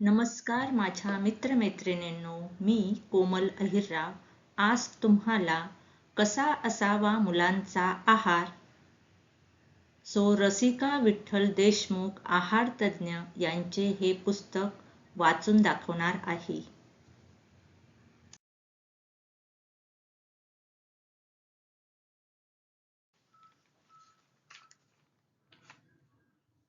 नमस्कार माझ्या मित्रमैत्रिणींनो मी कोमल अहिरराव. आज तुम्हाला कसा असावा मुलांचा आहार? सो रसिका विठ्ठल देशमुख आहार तज्ज्ञ यांचे हे पुस्तक वाचून दाखवणार आहे.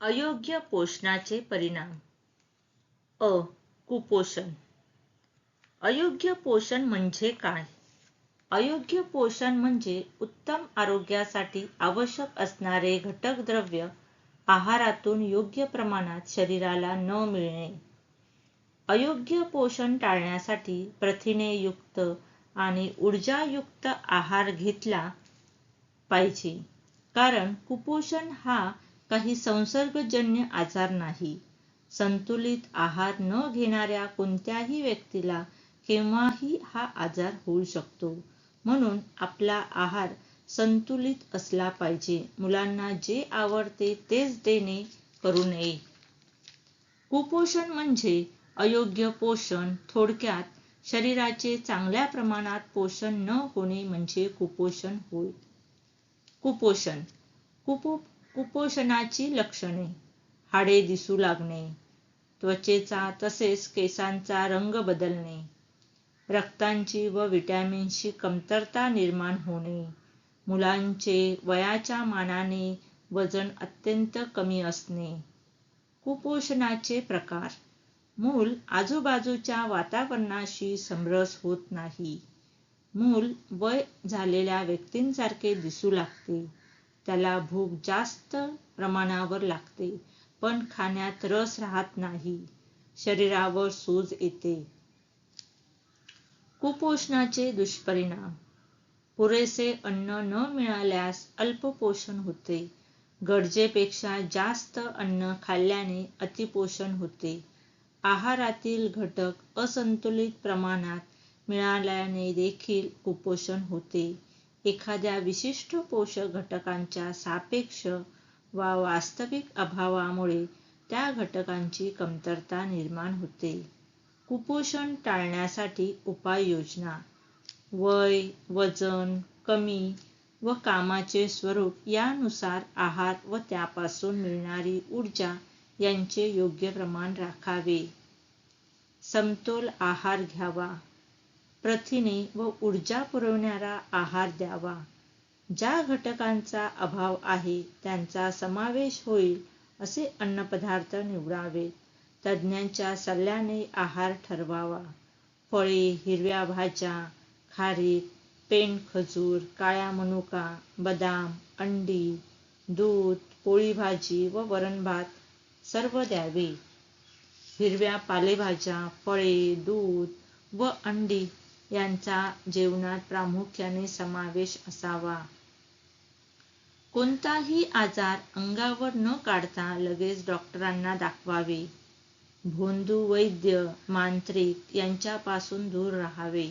अयोग्य पोषणाचे परिणाम. अ कुपोषण. अयोग्य पोषण म्हणजे काय? अयोग्य पोषण म्हणजे उत्तम आरोग्यासाठी आवश्यक असणारे घटक द्रव्य आहारातून योग्य प्रमाणात शरीराला न मिळणे. अयोग्य पोषण टाळण्यासाठी प्रथिने युक्त आणि ऊर्जायुक्त आहार घेतला पाहिजे. कारण कुपोषण हा काही संसर्गजन्य आजार नाही. संतुलित आहार न घेणाऱ्या कोणत्याही व्यक्तीला केव्हाही हा आजार होऊ शकतो. म्हणून आपला आहार संतुलित असला पाहिजे. मुलांना जे आवडते तेच देणे करू नये. कुपोषण म्हणजे अयोग्य पोषण. थोडक्यात शरीराचे चांगल्या प्रमाणात पोषण न होणे म्हणजे कुपोषण होय. कुपोषण. कुपो कुपोषणाची लक्षणे. हाडे दिसू लागणे. त्वचेचा तसेच केसांचा रंग बदलणे. रक्तांची व विटॅमिन्सची कमतरता निर्माण होणे. मुलांचे वयाच्या मानाने वजन अत्यंत कमी असणे. कुपोषणाचे प्रकार. मूल आजूबाजूच्या वातावरणाशी समरस होत नाही. मूल वय झालेल्या व्यक्तींसारखे दिसू लागते. त्याला भूक जास्त प्रमाणावर लागते. पण खाण्यात रस राहत नाही. शरीरावर सूज येते. कुपोषणाचे दुष्परिणाम. पुरेसे अन्न न मिळाल्यास अल्पपोषण होते. गरजेपेक्षा जास्त अन्न खाल्ल्याने अतिपोषण होते. आहारातील घटक असंतुलित प्रमाणात मिळाल्याने देखील कुपोषण होते. एखाद्या विशिष्ट पोषक घटकांच्या सापेक्ष वा वास्तविक अभावामुळे त्या घटकांची कमतरता निर्माण होते. कुपोषण टाळण्यासाठी उपाययोजना वय वजन कमी व कामाचे स्वरूप यानुसार आहार व त्यापासून मिळणारी ऊर्जा यांचे योग्य प्रमाण राखावे. समतोल आहार घ्यावा. प्रथिने व ऊर्जा पुरवणारा आहार द्यावा. ज्या घटकांचा अभाव आहे त्यांचा समावेश होईल असे अन्नपदार्थ निवडावेत तज्ज्ञांच्या सल्ल्याने आहार ठरवावा. फळे हिरव्या भाज्या खारीक पेन खजूर काळ्या मनुका बदाम अंडी दूध पोळी भाजी व वरण भात सर्व द्यावे. हिरव्या पालेभाज्या फळे दूध व अंडी यांचा जेवणात प्रामुख्याने समावेश असावा. कोणताही आजार अंगावर न काढता लगेच डॉक्टरांना दाखवावे. भोंदू वैद्य मांत्रिक यांच्यापासून दूर राहावे.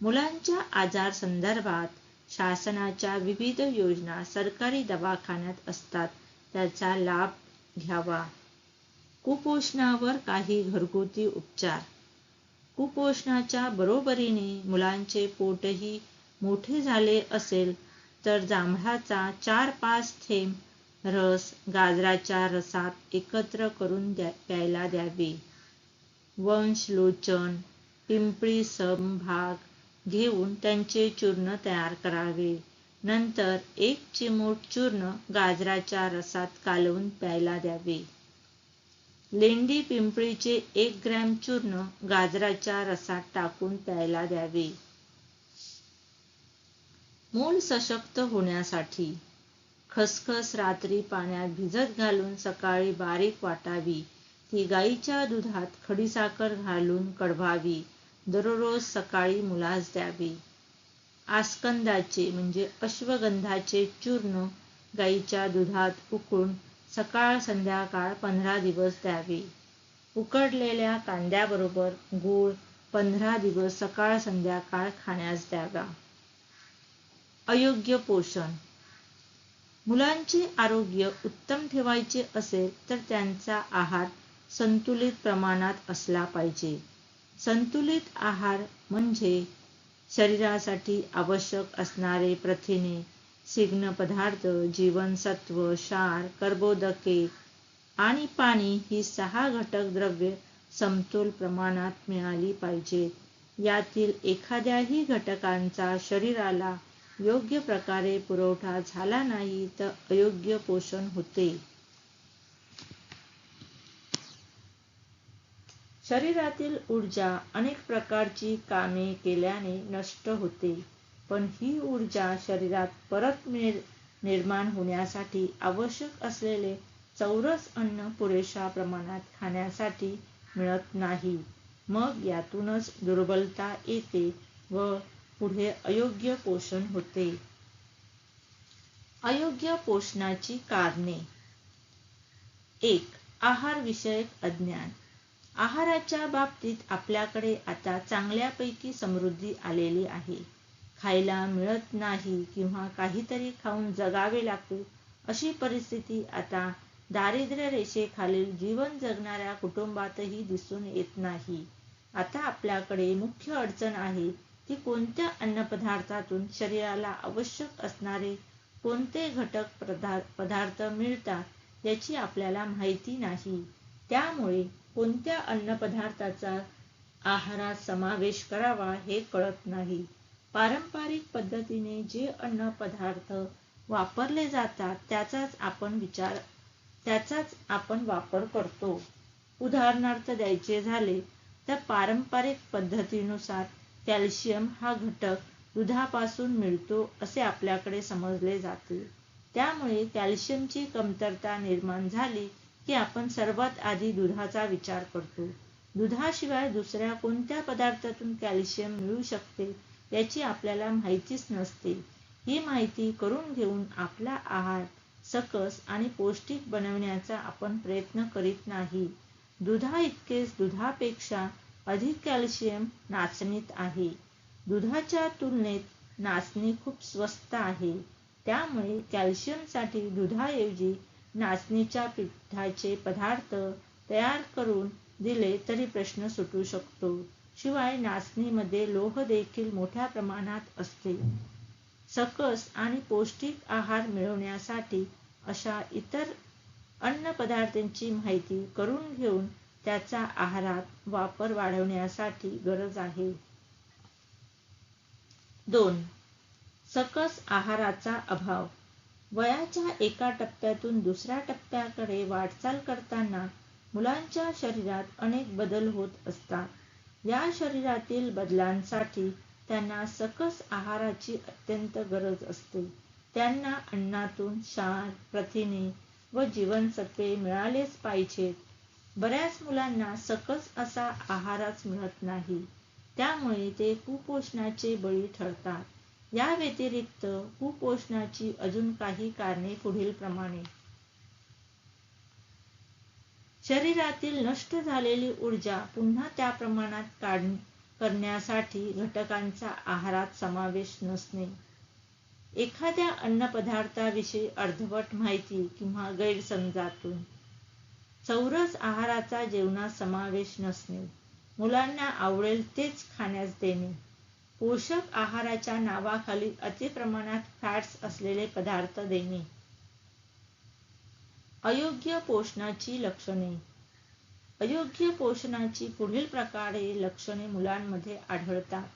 मुलांच्या आजार संदर्भात शासनाच्या विविध योजना सरकारी दवाखान्यात असतात. त्याचा लाभ घ्यावा. कुपोषणावर काही घरगुती उपचार. कुपोषणाच्या बरोबरीने मुलांचे पोटही मोठे झाले असेल तर जांभळाचा चार पाच थेंब रस गाजराच्या रसात एकत्र करून द्या प्यायला द्यावे. वंशलोचन पिंपळी समभाग घेऊन त्यांचे चूर्ण तयार करावे. नंतर एक चिमूट चूर्ण गाजराच्या रसात कालवून प्यायला द्यावे. लेंडी पिंपळीचे एक ग्रॅम चूर्ण गाजराच्या रसात टाकून प्यायला द्यावे. मूल सशक्त होण्यासाठी खसखस रात्री पाण्यात भिजत घालून सकाळी बारीक वाटावी. ती गाईच्या दुधात खडीसाखर घालून कडवावी दररोज सकाळी मुलास द्यावी. आस्कंदाचे म्हणजे अश्वगंधाचे चूर्ण गाईच्या दुधात उकळून सकाळ संध्याकाळ पंधरा दिवस द्यावे. उकडलेल्या कांद्याबरोबर गूळ पंधरा दिवस सकाळ संध्याकाळ खाण्यास द्यावा. अयोग्य पोषण. मुलांचे आरोग्य उत्तम ठेवायचे असेल तर त्यांचा आहार संतुलित प्रमाणात असला पाहिजे. संतुलित आहार म्हणजे शरीरासाठी आवश्यक असणारे प्रथिने सिग्न पदार्थ जीवनसत्व क्षार कर्बोदके आणि पाणी ही सहा घटक द्रव्य समतोल प्रमाणात मिळाली पाहिजेत. यातील एखाद्याही घटकांचा शरीराला योग्य प्रकारे पुरवठा झाला नाही तर अयोग्य पोषण होते. शरीरातील ऊर्जा अनेक प्रकारची कामे केल्याने नष्ट होते पण ही ऊर्जा शरीरात परत निर्माण होण्यासाठी आवश्यक असलेले चौरस अन्न पुरेशा प्रमाणात खाण्यासाठी मिळत नाही. मग यातूनच दुर्बलता येते व पुढे अयोग्य पोषण होते. अयोग्य पोषणाची कारणे. एक आहार विषयक अज्ञान. आहाराच्या बाबतीत आपल्याकडे आता चांगल्यापैकी समृद्धी आलेली आहे. खायला मिळत नाही किंवा काहीतरी खाऊन जगावे लागते अशी परिस्थिती आता दारिद्र्य रेषेखालील जीवन जगणाऱ्या कुटुंबातही दिसून येत नाही. आता आपल्याकडे मुख्य अडचण आहे ती कोणत्या अन्नपदार्थातून शरीराला आवश्यक असणारे कोणते घटक पदार्थ मिळतात याची आपल्याला माहिती नाही. त्यामुळे कोणत्या अन्नपदार्थाचा आहारात समावेश करावा हे कळत नाही. पारंपरिक पद्धतीने जे अन्न पदार्थ वापरले जातात त्याचाच आपण विचार त्याचाच आपण वापर करतो. उदाहरणार्थ द्यायचे झाले तर पारंपरिक पद्धतीनुसार कॅल्शियम हा घटक दुधापासून मिळतो असे आपल्याकडे समजले जाते. त्यामुळे कॅल्शियमची कमतरता निर्माण झाली की आपण सर्वात आधी दुधाचा विचार करतो. दुधाशिवाय दुसऱ्या कोणत्या पदार्थातून कॅल्शियम मिळू शकते याची आपल्याला माहितीच नसते. ही माहिती करून घेऊन आपला आहार सकस आणि पौष्टिक बनवण्याचा आपण प्रयत्न करीत नाही. दुधा इतकेच दुधापेक्षा अधिक कॅल्शियम नाचणीत आहे. दुधाच्या तुलनेत नाचणी खूप स्वस्त आहे. त्यामुळे कॅल्शियमसाठी दुधाऐवजी नाचणीच्या पिठाचे पदार्थ तयार करून दिले तरी प्रश्न सुटू शकतो. शिवाय नाचणीमध्ये लोह देखील मोठ्या प्रमाणात असते. सकस आणि पौष्टिक आहार मिळवण्यासाठी अशा इतर अन्न पदार्थांची माहिती करून घेऊन त्याचा आहारात वापर वाढवण्यासाठी गरज आहे. दोन सकस आहाराचा अभाव. वयाच्या एका टप्प्यातून दुसऱ्या टप्प्याकडे वाटचाल करताना मुलांच्या शरीरात अनेक बदल होत असतात. या शरीरातील बदलांसाठी त्यांना सकस आहाराची अत्यंत गरज असते. त्यांना अन्नातून क्षार प्रथिने व जीवनसत्वे मिळालेच पाहिजेत. बऱ्याच मुलांना सकस असा आहारच मिळत नाही. त्यामुळे ते कुपोषणाचे बळी ठरतात. या व्यतिरिक्त कुपोषणाची अजून काही कारणे पुढील प्रमाणे. शरीरातील नष्ट झालेली ऊर्जा पुन्हा त्या प्रमाणात करण्यासाठी घटकांचा आहारात समावेश नसणे. एखाद्या अन्नपदार्थाविषयी अर्धवट माहिती किंवा गैरसमजातून चौरस आहाराचा जेवणात समावेश नसणे. मुलांना आवडेल तेच खाण्यास देणे. पोषक आहाराच्या नावाखाली अतिप्रमाणात फॅट्स असलेले पदार्थ देणे. अयोग्य पोषणाची लक्षणे. अयोग्य पोषणाची पुढील प्रकारे लक्षणे मुलांमध्ये आढळतात.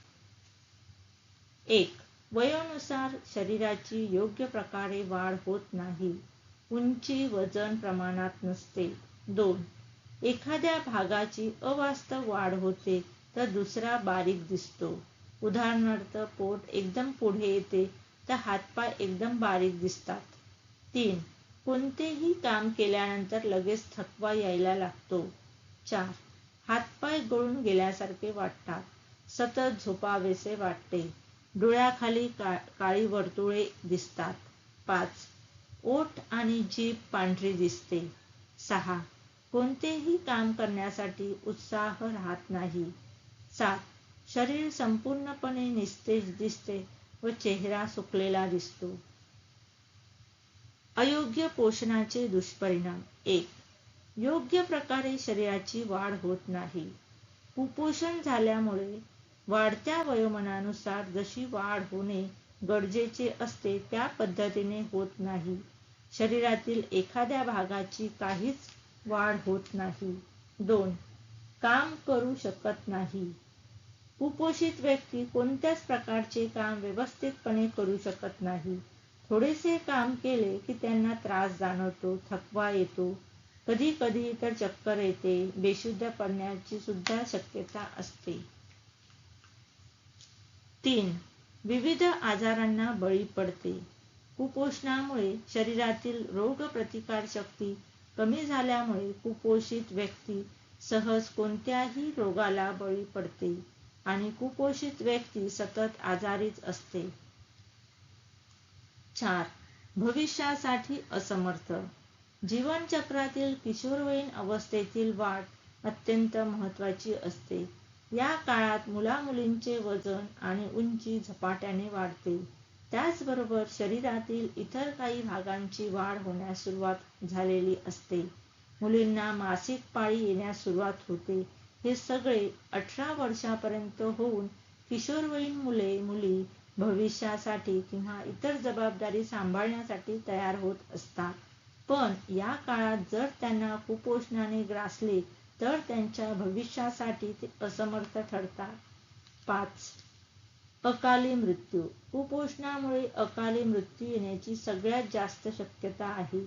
एक वयोनुसार शरीराची योग्य प्रकारे वाढ होत नाही. उंची वजन प्रमाणात नसते. दोन. एखाद्या भागाची अवास्तव वाढ होते तर दुसरा बारीक दिसतो. उदाहरणार्थ पोट एकदम पुढे येते तर हातपाय एकदम बारीक दिसतात. तीन. कोणतेही काम केल्यानंतर लगेच थकवा यायला लागतो. चार. हातपाय गळून गेल्यासारखे वाटतात. सतत झोपावेसे वाटते. डोळ्याखाली का काळी वर्तुळे दिसतात. पाच. ओठ आणि जीभ पांढरी दिसते. सहा. कोणतेही काम करण्यासाठी उत्साह राहत नाही. सात शरीर संपूर्णपणे निस्तेज दिसते व चेहरा सुकलेला दिसतो. अयोग्य पोषणाचे दुष्परिणाम. एक योग्य प्रकारे शरीराची वाढ होत नाही. कुपोषण झाल्यामुळे वाढत्या वयोमानानुसार जशी वाढ होणे गरजेचे असते त्या पद्धतीने होत नाही. शरीरातील एखाद्या भागाची काहीच वाढ होत नाही. दोन काम करू शकत नाही. कुपोषित व्यक्ती कोणत्याच प्रकारचे काम व्यवस्थितपणे करू शकत नाही. थोडेसे काम केले की त्यांना त्रास जाणवतो थकवा येतो. कधी कधी तर चक्कर येते. बेशुद्ध पडण्याची सुद्धा शक्यता असते. तीन विविध आजारांना बळी पडते. कुपोषणामुळे शरीरातील रोग प्रतिकार शक्ती कमी झाल्यामुळे कुपोषित व्यक्ती सहज कोणत्याही रोगाला बळी पडते आणि कुपोषित व्यक्ती सतत आजारीच असते. चार भविष्यासाठी असमर्थ. जीवनचक्रातील किशोरवयीन अवस्थेतील वाढ अत्यंत महत्वाची असते. या काळात मुलामुलींचे वजन आणि उंची झपाट्याने वाढते. त्याचबरोबर शरीरातील इतर काही भागांची वाढ होण्यास सुरुवात झालेली असते. मुलींना मासिक पाळी येण्यास सुरुवात होते. हे सगळे अठरा वर्षापर्यंत होऊन किशोरवयीन मुले मुली भविष्यासाठी किंवा इतर जबाबदारी सांभाळण्यासाठी तयार होत असतात. पण या काळात जर त्यांना कुपोषणाने ग्रासले तर त्यांच्या भविष्यासाठी ते असमर्थ ठरतात. पाच अकाली मृत्यू. कुपोषणामुळे अकाली मृत्यू येण्याची सगळ्यात जास्त शक्यता आहे.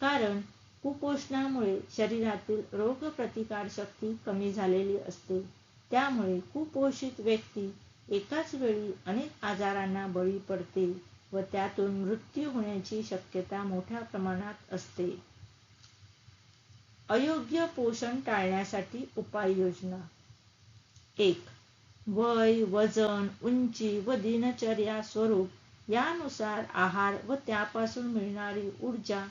कारण कुपोषणामुळे शरीरातील रोगप्रतिकार शक्ती कमी झालेली असते. त्यामुळे कुपोषित व्यक्ती एकाच वेळी अनेक आजारांना बळी पडते व त्यातून मृत्यू होण्याची शक्यता मोठ्या प्रमाणात असते. अयोग्य पोषण टाळण्यासाठी उपाययोजना. एक वय वजन उंची व दिनचर्या स्वरूप यानुसार आहार व त्यापासून मिळणारी ऊर्जा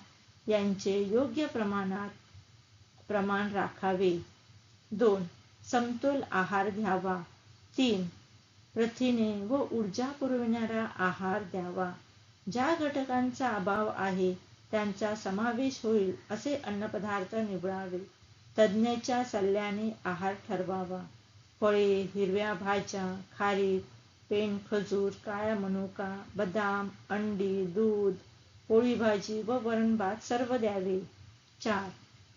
यांचे योग्य प्रमाणात प्रमाण राखावे. दोन समतोल आहार घ्यावा. तीन प्रथिने व ऊर्जा पुरविणारा आहार द्यावा. ज्या घटकांचा अभाव आहे त्यांचा समावेश होईल असे अन्नपदार्थ निवडावे. तज्ज्ञाच्या सल्ल्याने आहार ठरवावा. फळे हिरव्या भाज्या खारीक पेन खजूर काळ्या मनुका बदाम अंडी दूध पोळी भाजी व वरण भात सर्व द्यावे. चार.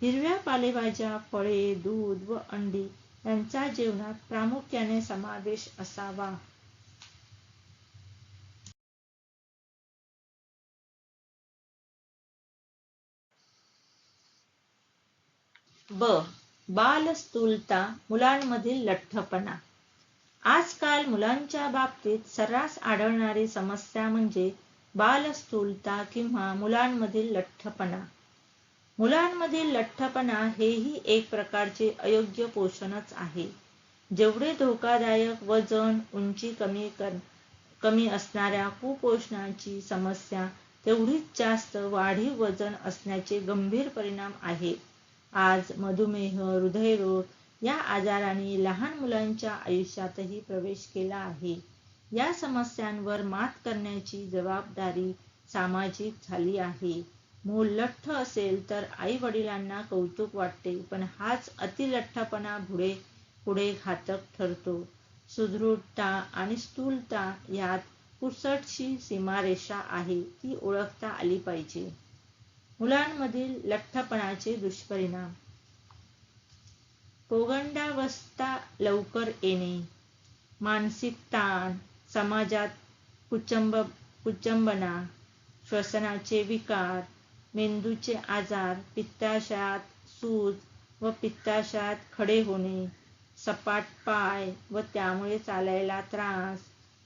हिरव्या पालेभाज्या फळे दूध व अंडी यांचा जेवणात प्रामुख्याने समावेश असावा. ब. बालस्थूलता मुलांमधील लठ्ठपणा. आजकाल मुलांच्या बाबतीत सर्रास आढळणारी समस्या म्हणजे बालस्थूलता किंवा मुलांमधील लठ्ठपणा. मुलांमधील लठ्ठपणा हेही एक प्रकारचे अयोग्य पोषणच आहे. जेवढे धोकादायक वजन उंची कमी कर कमी असणाऱ्या कुपोषणाची समस्या तेवढीच जास्त वाढीव वजन असण्याचे गंभीर परिणाम आहेत. आज मधुमेह हृदयरोग या आजाराने लहान मुलांच्या आयुष्यातही प्रवेश केला आहे. या समस्यांवर मात करण्याची जबाबदारी सामाजिक झाली आहे. मूल लठ्ठ असेल तर आई वडिलांना कौतुक वाटते पण हाच अतिलठ्ठपणा पुढे पुढे घातक ठरतो. सुदृढता आणि स्थूलता यात पुसटशी सीमारेषा आहे ती ओळखता आली पाहिजे. मुलांमधील लठ्ठपणाचे दुष्परिणाम. पोगंडावस्था लवकर येणे मानसिक ताण समाजात कुचंब कुचंबना श्वसनाचे विकार मेंदूचे आजार पित्ताशयात सूज व पित्ताशयात खडे होणे सपाट पाय व त्यामुळे चालायला त्रास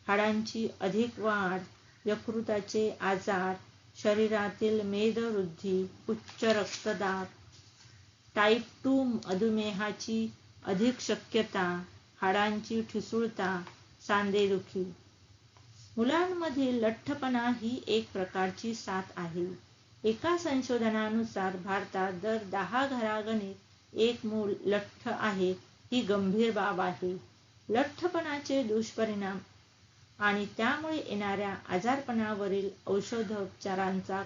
हाडांची अधिक वाढ यकृताचे आजार शरीरातील मेदवृद्धी उच्च रक्तदाब टाईप टू मधुमेहाची अधिक शक्यता हाडांची ठिसूळता सांधेदुखी. मुलांमध्ये लठ्ठपणा ही एक प्रकारची साथ आहे. एका संशोधनानुसार भारतात दर दहा घरागणिक एक मूल लठ्ठ आहे ही गंभीर बाब आहे. लठ्ठपणाचे दुष्परिणाम आणि त्यामुळे येणाऱ्या आजारपणावरील औषधोपचारांचा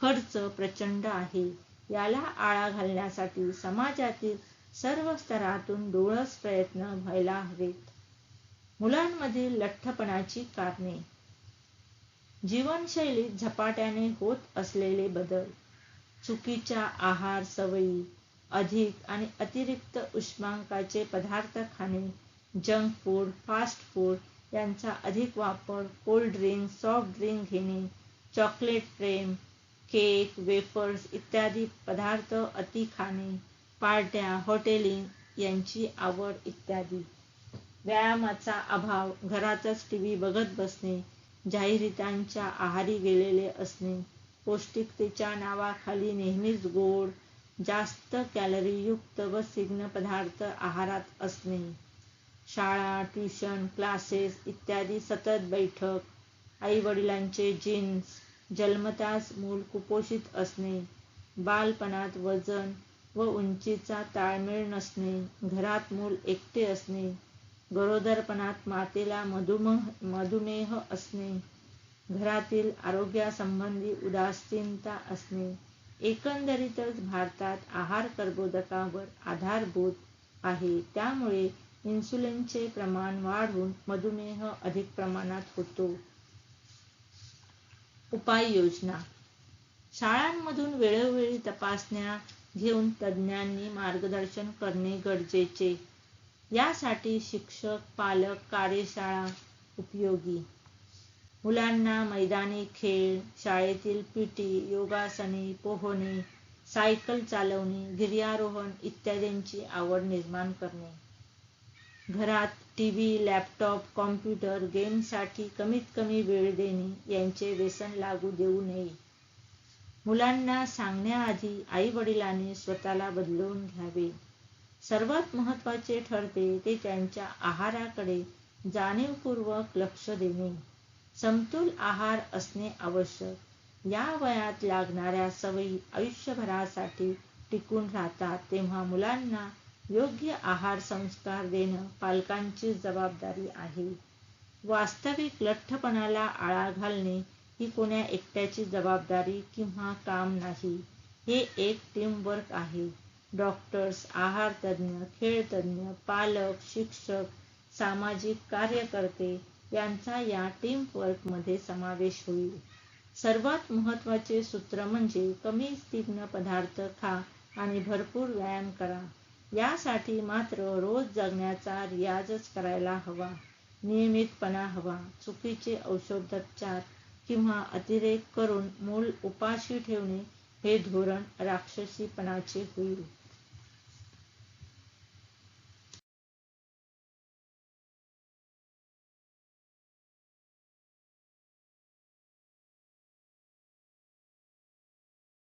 खर्च प्रचंड आहे. याला आळा घालण्यासाठी समाजातील सर्व स्तरातून डोळस प्रयत्न व्हायला हवेत. मुलांमधील लठ्ठपणाची कारणे. जीवनशैलीत झपाट्याने होत असलेले बदल. चुकीच्या आहार सवयी अधिक आणि अतिरिक्त उष्मांकाचे पदार्थ खाणे जंक फूड फास्ट फूड यांचा अधिक वापर कोल्ड ड्रिंक सॉफ्ट ड्रिंक घेणे चॉकलेट फ्रेम केक वेफर्स इत्यादी पदार्थ अति खाणे पार्ट्या हॉटेलिंग यांची आवड इत्यादी. व्यायामाचा अभाव घरातच टीव्ही बघत बसणे जाहिरातींच्या आहारी गेलेले असणे पौष्टिकतेच्या नावाखाली नेहमीच गोड जास्त कॅलरीयुक्त व सिग्न पदार्थ आहारात असणे. शाळा ट्युशन क्लासेस इत्यादी सतत बैठक. आई वडिलांचे जीन्स जन्मताच मूल कुपोषित असणे बालपणात वजन व उंचीचा ताळमेळ नसणे घरात मूल एकटे असणे गरोदरपणात मातेला मधुमेह मधुमेह असणे घरातील आरोग्यासंबंधी उदासीनता असणे एकंदरीतच भारतात आहार कर्बोदकावर आधारभूत आहे. त्यामुळे इन्सुलिनचे प्रमाण वाढून मधुमेह अधिक प्रमाणात होतो. उपाययोजना. शाळांमधून वेळोवेळी तपासण्या घेऊन तज्ज्ञांनी मार्गदर्शन करणे गरजेचे. यासाठी शिक्षक पालक कार्यशाळा उपयोगी. मुलांना मैदानी खेळ शाळेतील पीटी योगासने पोहणे सायकल चालवणे गिर्यारोहण इत्यादींची आवड निर्माण करणे. घरात टी व्ही लॅपटॉप कॉम्प्युटर गेमसाठी कमीत कमी वेळ देणे यांचे व्यसन लागू देऊ नये. मुलांना सांगण्याआधी आई वडिलांनी स्वतःला बदलवून घ्यावे. सर्वात महत्त्वाचे ठरते ते त्यांच्या आहाराकडे जाणीवपूर्वक लक्ष देणे. समतोल आहार असणे आवश्यक. या वयात लागणाऱ्या सवयी आयुष्यभरासाठी टिकून राहतात तेव्हा मुलांना योग्य आहार संस्कार देणं पालकांची जबाबदारी आहे. वास्तविक लठ्ठपणाला आळा घालणे ही कोण्या एकट्याची जबाबदारी किंवा काम नाही. हे एक टीमवर्क आहे. डॉक्टर्स आहार तज्ज्ञ खेळ पालक शिक्षक सामाजिक कार्यकर्ते यांचा या टीमवर्कमध्ये समावेश होईल. सर्वात महत्त्वाचे सूत्र म्हणजे कमी तीक्ष्ण पदार्थ खा आणि भरपूर व्यायाम करा. यासाठी मात्र रोज जगण्याचा रियाजच करायला हवा. नियमितपणा हवा. चुकीचे औषधोपचार किंवा अतिरेक करून मूल उपाशी ठेवणे हे धोरण राक्षसीपणाचे होईल.